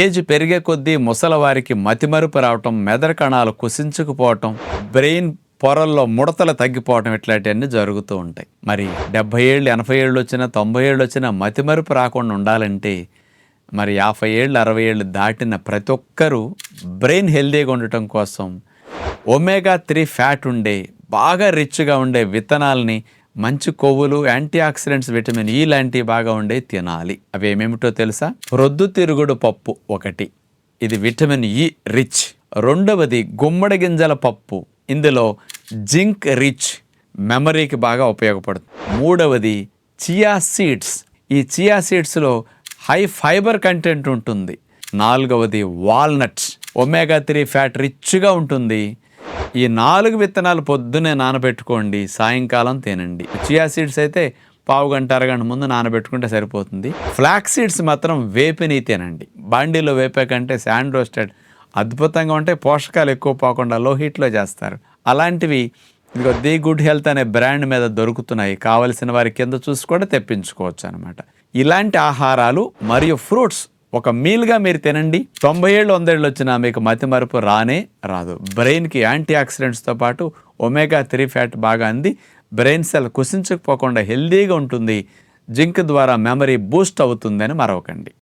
Age పెరిగే కొద్దీ ముసలవారికి మతిమరుపు రావటం మెదడు కణాలు కుసించుకుపోవటం బ్రెయిన్ పొరల్లో ముడతలు తగ్గిపోవటం ఇట్లాంటివన్నీ జరుగుతూ ఉంటాయి. మరి డెబ్బై ఏళ్ళు ఎనభై ఏళ్ళు వచ్చినా తొంభై ఏళ్ళు వచ్చినా మతిమరుపు రాకుండా ఉండాలంటే మరి యాభై ఏళ్ళు అరవై ఏళ్ళు దాటిన ప్రతి ఒక్కరూ బ్రెయిన్ హెల్దీగా ఉండటం కోసం ఒమేగా త్రీ ఫ్యాట్ ఉండే బాగా రిచ్గా ఉండే విత్తనాలని మంచి కొవ్వులు యాంటీ ఆక్సిడెంట్స్ విటమిన్ ఈ లాంటివి బాగా ఉండే తినాలి. అవి ఏమేమిటో తెలుసా? రొద్దు తిరుగుడు పప్పు ఒకటి. ఇది విటమిన్ e ఈ రిచ్ రెండవది గుమ్మడి గింజల పప్పు. ఇందులో జింక్ రిచ్ మెమరీకి బాగా ఉపయోగపడుతుంది. మూడవది చియా సీడ్స్ ఈ చియా సీడ్స్లో హై ఫైబర్ కంటెంట్ ఉంటుంది. నాలుగవది వాల్నట్స్ ఒమేగా త్రీ ఫ్యాట్ రిచ్గా ఉంటుంది. ఈ నాలుగు విత్తనాలు పొద్దునే నానబెట్టుకోండి సాయంకాలం తినండి. చియా సీడ్స్ అయితే పావు గంట అరగంట ముందు నానబెట్టుకుంటే సరిపోతుంది. ఫ్లాక్ సీడ్స్ మాత్రం వేపిని తినండి. బాండీలో వేపే కంటే శాండ్ రోస్టెడ్ అద్భుతంగా ఉంటే పోషకాలు ఎక్కువ పోకుండా లో హీట్లో చేస్తారు. అలాంటివి ఇదిగో ది గుడ్ హెల్త్ అనే బ్రాండ్ మీద దొరుకుతున్నాయి. కావలసిన వారి కింద చూసి కూడా తెప్పించుకోవచ్చు అనమాట ఇలాంటి ఆహారాలు మరియు ఫ్రూట్స్ ఒక మీల్గా మీరు తినండి. తొంభై ఏళ్ళు వందేళ్ళు వచ్చినా మీకు మతిమరుపు రానే రాదు. బ్రెయిన్కి యాంటీ ఆక్సిడెంట్స్తో పాటు ఒమేగా త్రీ ఫ్యాట్ బాగా అంది. బ్రెయిన్ సెల్ కుసించకపోకుండా హెల్దీగా ఉంటుంది. జింక్ ద్వారా మెమరీ బూస్ట్ అవుతుందని మరవకండి.